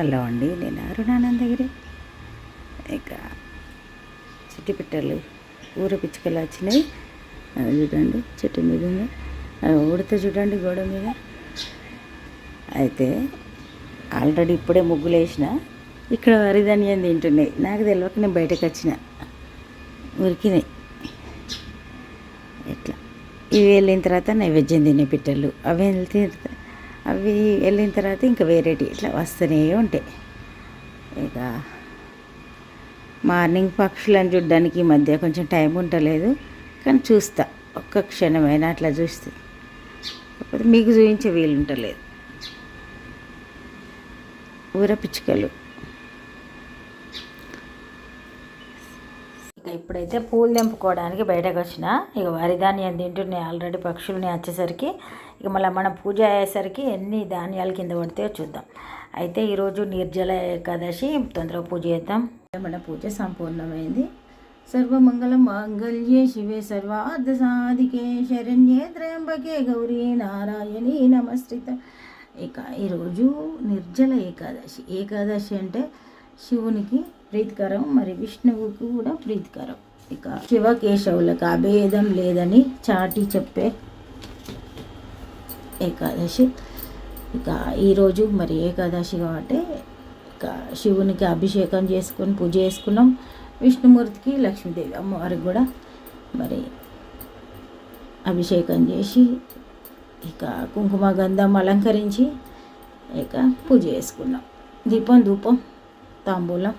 Hello అండి నేను అరుణానందగిరి. ఇక చిట్టి పిట్టలు ఊర పిచ్చుకలు వచ్చినాయి. అది చూడండి చెట్టు మీద ఉంది. అవి ఉడితే చూడండి గోడ మీద. అయితే ఆల్రెడీ ఇప్పుడే ముగ్గులు వేసిన. ఇక్కడ వరిధాన్యం తింటున్నాయి. నాకు తెలియక నేను బయటకు వచ్చిన. ఉరికినాయి. ఇట్లా ఇవి వెళ్ళిన తర్వాత నైవేద్యం తినే పిట్టలు. అవి వెళ్తే అవి వెళ్ళిన తర్వాత ఇంకా వేరేటి ఇట్లా వస్తూనే ఉంటాయి. ఇక మార్నింగ్ పక్షులను చూడడానికి ఈ మధ్య కొంచెం టైం ఉండలేదు కానీ చూస్తా. ఒక్క క్షణమైనా అట్లా చూస్తే. కాకపోతే మీకు చూపించే వీలు ఉండలేదు ఊర పిచ్చుకలు ఇక ఇప్పుడైతే పూలు తెంపుకోవడానికి బయటకు వచ్చిన. ఇక వరి ధాన్యం తింటున్నాయి ఆల్రెడీ పక్షులని వచ్చేసరికి ఇక మళ్ళీ మనం పూజ అయ్యేసరికి ఎన్ని ధాన్యాలు కింద పడితే చూద్దాం. అయితే ఈరోజు నిర్జల ఏకాదశి తొందరగా పూజ చేద్దాం. మన పూజ సంపూర్ణమైంది. సర్వమంగళ మాంగళ్యే శివే సర్వార్థ సాధికే శరణ్యే త్రయంబకే గౌరీ నారాయణి నమస్కృత. ఇక ఈరోజు నిర్జల ఏకాదశి. ఏకాదశి అంటే శివునికి ప్రీతికరం మరి విష్ణువుకి కూడా ప్రీతికరం. ఇక శివకేశవులకు అభేదం లేదని చాటి చెప్పే ఏకాదశి. ఇక ఈరోజు మరి ఏకాదశి కాబట్టి ఇక శివునికి అభిషేకం చేసుకొని పూజ చేసుకున్నాం. విష్ణుమూర్తికి లక్ష్మీదేవి అమ్మవారికి కూడా మరి అభిషేకం చేసి ఇక కుంకుమ గంధం అలంకరించి ఇక పూజ చేసుకున్నాం. దీపం ధూపం తాంబూలం.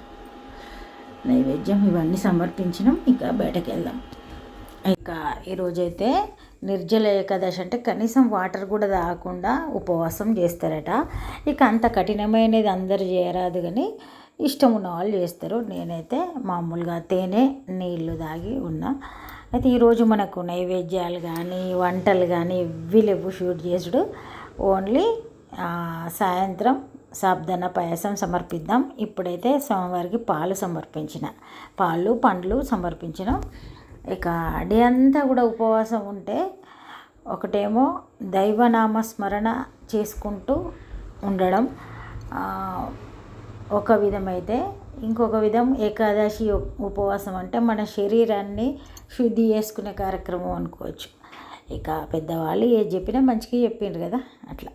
నైవేద్యం ఇవన్నీ సమర్పించినాం ఇంకా బయటకు వెళ్దాం ఇక ఈరోజైతే నిర్జల ఏకాదశి అంటే కనీసం వాటర్ కూడా తాగకుండా ఉపవాసం చేస్తారట. ఇక అంత కఠినమైనది అందరు చేయరాదు కానీ ఇష్టం ఉన్న వాళ్ళు చేస్తారు. నేనైతే మామూలుగా తేనె నీళ్ళు తాగి ఉన్నా. అయితే ఈరోజు మనకు నైవేద్యాలు కానీ వంటలు కానీ ఇవి లేవు షూట్ చేసుడు. ఓన్లీ సాయంత్రం సాబ్దన పాయసం సమర్పిద్దాం. ఇప్పుడైతే స్వామివారికి పాలు సమర్పించిన. పాలు పండ్లు సమర్పించిన. ఇక డే అంతా కూడా ఉపవాసం ఉంటే ఒకటేమో దైవనామ స్మరణ చేసుకుంటూ ఉండడం. ఒక విధమైతే ఇంకొక విధం ఏకాదశి ఉపవాసం అంటే మన శరీరాన్ని శుద్ధి చేసుకునే కార్యక్రమం అనుకోవచ్చు. ఇక పెద్దవాళ్ళు ఏది చెప్పినా మంచిగా చెప్పిండ్రు కదా అట్లా.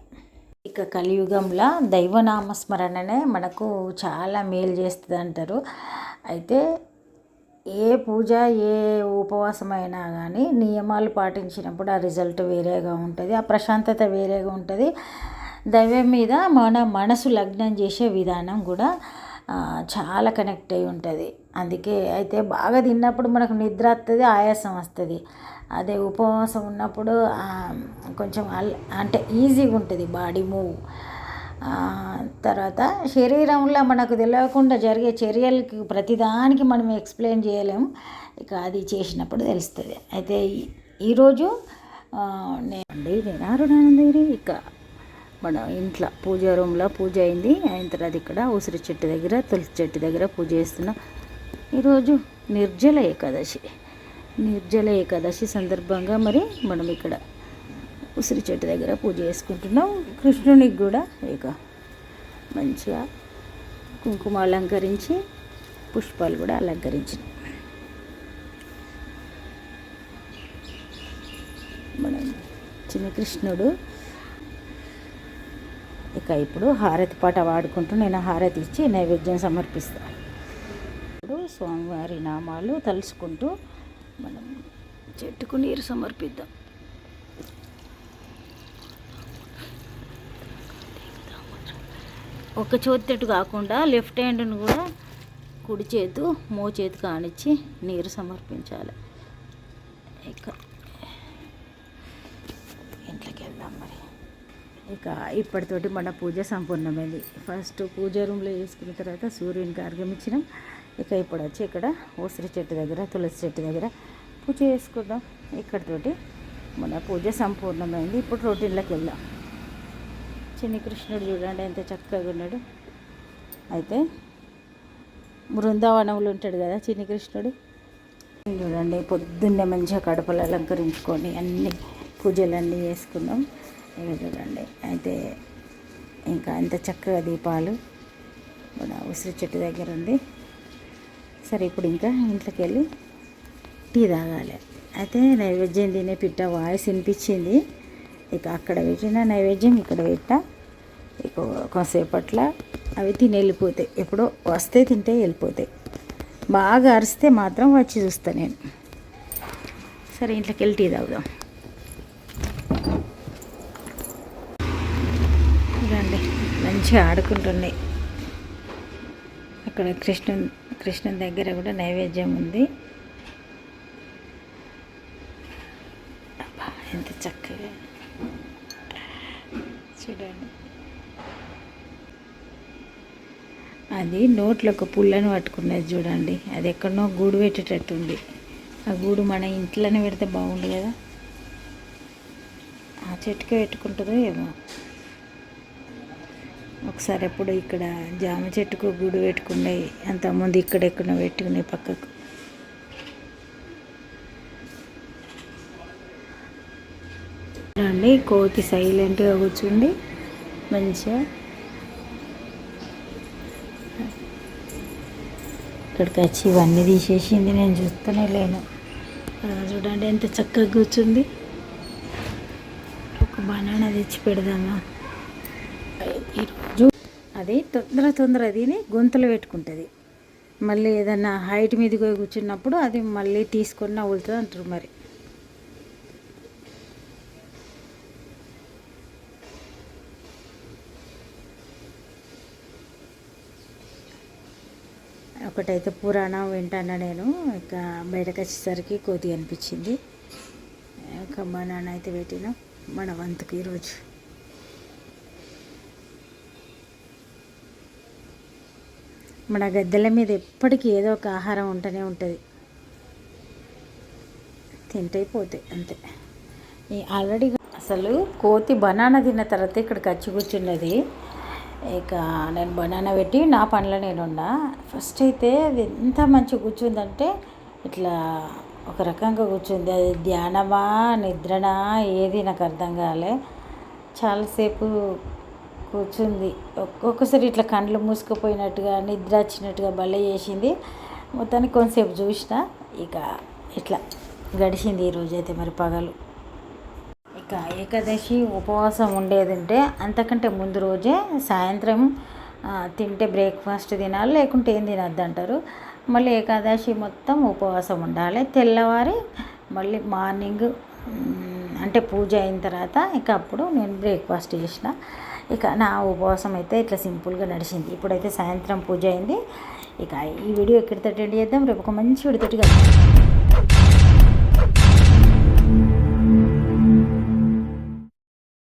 ఇక కలియుగంలో దైవనామస్మరణనే మనకు చాలా మేలు చేస్తుంది అంటారు అయితే ఏ పూజ ఏ ఉపవాసమైనా కానీ నియమాలు పాటించినప్పుడు ఆ రిజల్ట్ వేరేగా ఉంటుంది ఆ ప్రశాంతత వేరేగా ఉంటుంది. దైవం మీద మన మనసు లగ్నం చేసే విధానం కూడా చాలా కనెక్ట్ అయి ఉంటుంది. అందుకే అయితే బాగా తిన్నప్పుడు మనకు నిద్ర వస్తుంది ఆయాసం వస్తుంది. అదే ఉపవాసం ఉన్నప్పుడు కొంచెం అంటే ఈజీగా ఉంటుంది బాడీ మూవ్ తర్వాత శరీరంలో మనకు తెలియకుండా జరిగే చర్యలకి ప్రతిదానికి మనం ఎక్స్ప్లెయిన్ చేయలేము ఇక అది చేసినప్పుడు తెలుస్తుంది. అయితే ఈరోజు నేను నేను అరుణానందగిరి ఇక మన ఇంట్లో పూజ రూమ్లో పూజ అయింది. అయిన తర్వాత ఇక్కడ ఉసిరి చెట్టు దగ్గర తులసి చెట్టు దగ్గర పూజ చేస్తున్నాం. ఈరోజు నిర్జల ఏకాదశి. నిర్జల ఏకాదశి సందర్భంగా మరి మనం ఇక్కడ ఉసిరి చెట్టు దగ్గర పూజ చేసుకుంటున్నాం. కృష్ణునికి కూడా ఇక మంచిగా కుంకుమ అలంకరించి పుష్పాలు కూడా అలంకరించిన మనం చిన్న కృష్ణుడు ఇక ఇప్పుడు హారతి పాట వాడుకుంటూ నేను హారతి ఇచ్చి నైవేద్యం సమర్పిస్తాను ఇప్పుడు స్వామివారి నామాలు తలుచుకుంటూ మనం చెట్టుకు నీరు సమర్పిద్దాం. ఒక చేతితోటి కాకుండా లెఫ్ట్ హ్యాండ్ను కూడా కుడి చేతు మో చేతి కానిచ్చి నీరు సమర్పించాలి. ఇక ఇంట్లోకి వెళ్దాం మరి. ఇక ఇప్పటితోటి మన పూజ సంపూర్ణమైంది. ఫస్ట్ పూజ రూమ్లో వేసుకున్న తర్వాత సూర్యునికి అర్ఘమిచ్చినాం ఇక ఇప్పుడు వచ్చి ఇక్కడ ఉసిరి చెట్టు దగ్గర తులసి చెట్టు దగ్గర పూజ చేసుకుందాం. ఇక్కడితోటి మన పూజ సంపూర్ణమైంది. ఇప్పుడు రొటీన్లోకి వెళ్దాం. చిన్ని కృష్ణుడు చూడండి ఎంత చక్కగా ఉన్నాడు. అయితే బృందావనంలో ఉంటాడు కదా చిన్ని కృష్ణుడు. చూడండి పొద్దున్నే మంచిగా కడపలు అలంకరించుకొని అన్ని పూజలన్నీ చేసుకున్నాం ఇక చూడండి అయితే ఇంకా ఎంత చక్కగా దీపాలు మన ఉసిరి చెట్టు దగ్గర ఉంది. సరే ఇప్పుడు ఇంకా ఇంట్లోకి వెళ్ళి టీ తాగాలి. అయితే నైవేద్యం తినే పిట్ట వాయిస్ వినిపించింది. ఇక అక్కడ పెట్టిన నైవేద్యం ఇక్కడ పెట్టా. ఇక కొంతసేపట్ల అవి తిని వెళ్ళిపోతాయి. ఎప్పుడో వస్తే తింటే వెళ్ళిపోతాయి. బాగా అరిస్తే మాత్రం వచ్చి చూస్తా నేను. సరే ఇంట్లోకి వెళ్ళి టీ తాగుదాం. ఇదండి మంచిగా ఆడుకుంటున్నాయి. అక్కడ కృష్ణుని కృష్ణుని దగ్గర కూడా నైవేద్యం ఉంది. ఎంత చక్కగా. చూడండి. అది నోట్లో ఒక పుల్లను పట్టుకున్నది చూడండి. అది ఎక్కడనో గూడు పెట్టేటట్టుంది ఆ గూడు మన ఇంట్లోనే పెడితే బాగుండు కదా. ఆ చెట్టుకే పెట్టుకుంటుందో ఏమో. ఒకసారి ఎప్పుడు ఇక్కడ జామ చెట్టుకు గూడు పెట్టుకున్నాయి అంతకుముందు ఇక్కడెక్కడ పెట్టుకున్నాయి పక్కకు. రండి కోతి సైలెంట్గా కూర్చుండి మంచిగా ఇక్కడికి వచ్చి ఇవన్నీ తీసేసింది నేను చూస్తూనే లేను. చూడండి ఎంత చక్కగా కూర్చుంది. ఒక బనానా తెచ్చి పెడదామా? ఈరోజు అది తొందర తొందర తిని గొంతులు పెట్టుకుంటుంది. మళ్ళీ ఏదన్నా హైట్ మీదకి పోయి కూర్చున్నప్పుడు అది మళ్ళీ తీసుకొని నవ్వులుతుంది అంటారు మరి. ఒకటైతే పురాణం వింటాను నేను. ఇక బయటకు వచ్చేసరికి కోతి అనిపించింది. ఒక నాన్న అయితే పెట్టిన మన వంతుకు ఈరోజు. మన గద్దెల మీద ఎప్పటికీ ఏదో ఒక ఆహారం ఉంటూనే ఉంటుంది. తింటే పోతాయి అంతే. ఈ ఆల్రెడీ అసలు కోతి బనానా తిన్న తర్వాత ఇక్కడికి వచ్చి కూర్చున్నది. ఇక నేను బనానా పెట్టి నా పనిలో నేనున్నా. ఫస్ట్ అయితే అది ఎంత మంచి కూర్చుందంటే ఇట్లా ఒక రకంగా కూర్చుంది. అది ధ్యానమా నిద్రనా ఏది నాకు అర్థం కాలే. చాలాసేపు కూర్చుంది. ఒక్కొక్కసారి ఇట్లా కండ్లు మూసుకుపోయినట్టుగా నిద్ర వచ్చినట్టుగా భలే చేసింది. మొత్తానికి కొంతసేపు చూసిన ఇక ఇట్లా గడిచింది ఈరోజు అయితే మరి పగలు. ఇక ఏకాదశి ఉపవాసం ఉండేదంటే అంతకంటే ముందు రోజే సాయంత్రం తింటే బ్రేక్ఫాస్ట్ తినాలి లేకుంటే ఏం తినద్దు అంటారు. మళ్ళీ ఏకాదశి మొత్తం ఉపవాసం ఉండాలి. తెల్లవారి మళ్ళీ మార్నింగ్ అంటే పూజ అయిన తర్వాత ఇక అప్పుడు నేను బ్రేక్ఫాస్ట్ చేసిన. ఇక నా ఉపవాసం అయితే ఇట్లా సింపుల్గా నడిచింది. ఇప్పుడైతే సాయంత్రం పూజ అయింది. ఇక ఈ వీడియో ఎక్కడితో ఎండ్ చేద్దాం. రేపు ఒక మంచి వీడియోతోటి కలుద్దాం.